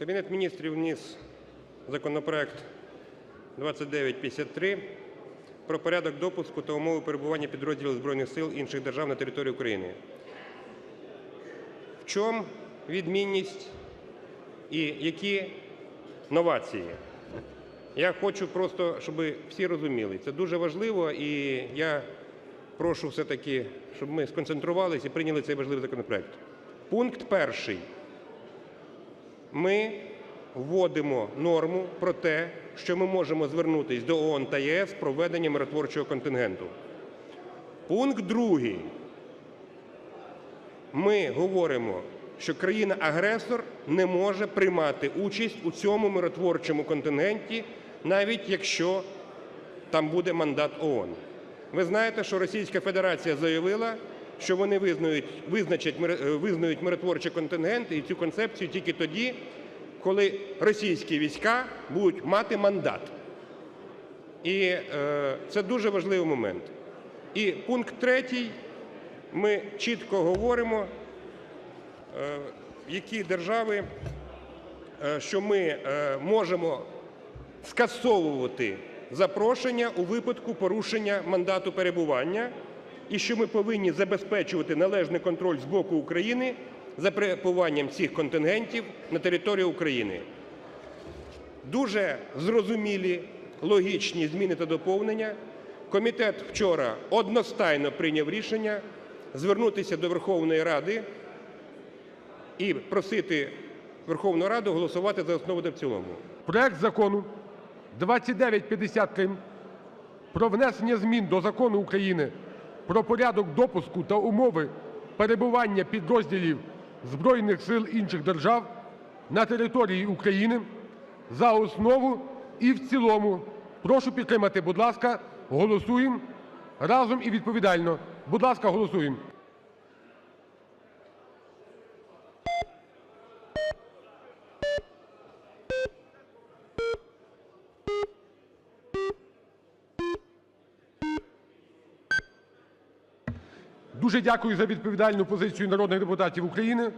Кабінет Міністрів вніс законопроект 2953 про порядок допуску та умови перебування підрозділів збройних сил інших держав на території України. В чому відмінність і які новації? Я хочу просто, щоб всі розуміли, це дуже важливо, і я прошу все-таки, щоб ми сконцентрувалися і прийняли цей важливий законопроект. Пункт перший. Ми вводимо норму про те, що ми можемо звернутися до ООН та ЄС проведення миротворчого контингенту. Пункт другий. Ми говоримо, що країна-агресор не може приймати участь у цьому миротворчому контингенті, навіть якщо там буде мандат ООН. Ви знаєте, що Російська Федерація заявила, що вони е, визнають миротворчий контингент і цю концепцію тільки тоді, коли російські війська будуть мати мандат. І е, це дуже важливий момент. І пункт третій, ми чітко говоримо, е, які держави, що ми можемо скасовувати запрошення у випадку порушення мандату перебування, і що ми повинні забезпечувати належний контроль з боку України за перебуванням цих контингентів на території України. Дуже зрозумілі, логічні зміни та доповнення. Комітет вчора одностайно прийняв рішення звернутися до Верховної Ради і просити Верховну Раду голосувати за основу та в цілому. Проект Закону 2953 про внесення змін до Закону України "Про порядок допуску та умови перебування підрозділів збройних сил інших держав на території України" за основу і в цілому. Прошу підтримати, будь ласка, голосуємо разом і відповідально. Будь ласка, голосуємо. Дуже дякую за відповідальну позицію народних депутатів України.